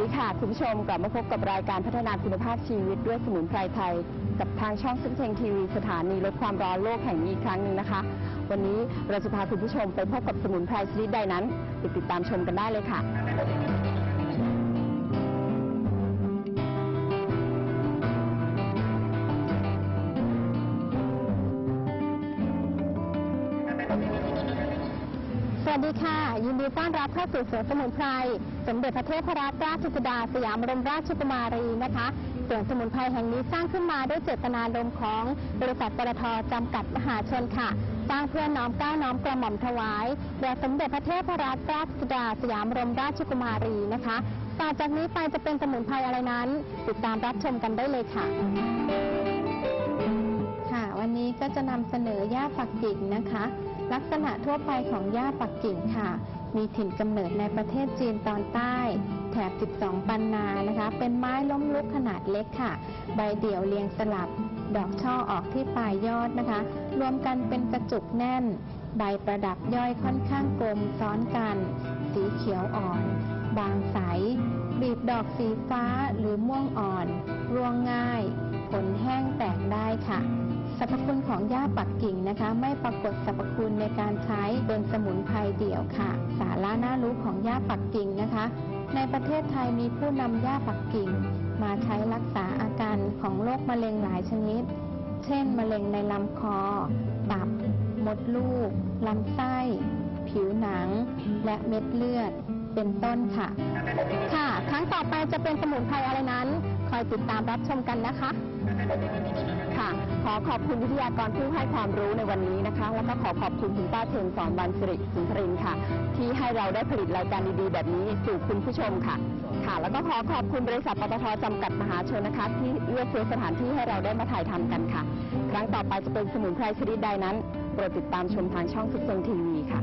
ดีค่ะคุณผู้ชมกลับมาพบกับรายการพัฒนาคุณภาพชีวิตด้วยสมุนไพรไทย กับทางช่องซึ่งเทงทีวีสถานีลดความร้อนโลกแห่งนี้อีกครั้งหนึ่งนะคะ วันนี้เราจะพาคุณผู้ชมไปพบกับสมุนไพรชนิดใดนั้นติดติดตามชมกันได้เลยค่ะ วัสดีค่ะ ยินดีต้อนรับเข้าสู่สวนสมุนไพร สมเด็จพระเทพรัตนราชสุดา สยามบรมราชกุมารีนะคะสวนสมุนไพรแห่งนี้สร้างขึ้นมาด้วยเจตนารมณ์ของบริษัทปตทจำกัดมหาชนค่ะ สร้างเพื่อน้อมก้าน้อมกระหม่อมถวายแด่สมเด็จพระเทพรัตนราชสุดา สยามบรมราชกุมารีนะคะต่อจากนี้ไปจะเป็นสมุนไพรอะไรนั้น ติดตามรับชมกันได้เลยค่ะ วันนี้ก็จะนำเสนอหญ้าปักกิ่งนะคะ ลักษณะทั่วไปของหญ้าปักกิ่งค่ะ มีถิ่นกำเนิดในประเทศจีนตอนใต้ แถบ 12 ปันนานะคะ เป็นไม้ล้มลุกขนาดเล็กค่ะ ใบเดี่ยวเรียงสลับ ดอกช่อออกที่ปลายยอดนะคะ รวมกันเป็นกระจุกแน่น ใบประดับย่อยค่อนข้างกลมซ้อนกัน สีเขียวอ่อน บางใสบีบดอกสีฟ้าหรือม่วงอ่อน ร่วงง่าย ผลแห้งแตกได้ค่ะ สรรพคุณของหญ้าปักกิ่งนะคะ ไม่ปรากฏสรรพคุณในการใช้เป็นสมุนไพรเดี่ยวค่ะ สาระน่ารู้ของหญ้าปักกิ่งนะคะ ในประเทศไทยมีผู้นำหญ้าปักกิ่ง มาใช้รักษาอาการของโรคมะเร็งหลายชนิด เช่น มะเร็งในลำคอ ตับ มดลูก ลำไส้ ผิวหนัง และเม็ดเลือด เป็นต้นค่ะ ค่ะครั้งต่อไปจะเป็นสมุนไพรอะไรนั้น คอยติดตามรับชมกันนะคะ ค่ะ ขอขอบคุณวิทยากรผู้ให้ความรู้ในวันนี้นะคะ แล้วก็ขอขอบคุณคุณป้าเชิญสอนบันสิริสุนทรินค่ะ ที่ให้เราได้ผลิตรายการดีๆ แบบนี้สู่คุณผู้ชมค่ะ ค่ะ แล้วก็ขอขอบคุณบริษัทปตทจำกัดมหาชนนะคะ ที่เอื้อเฟื้อสถานที่ให้เราได้มาถ่ายทำกันค่ะ ครั้งต่อไปจะเป็นสมุนไพรชนิดใดนั้นโปรดติดตามชมทางช่องสุดทรงทีวีค่ะ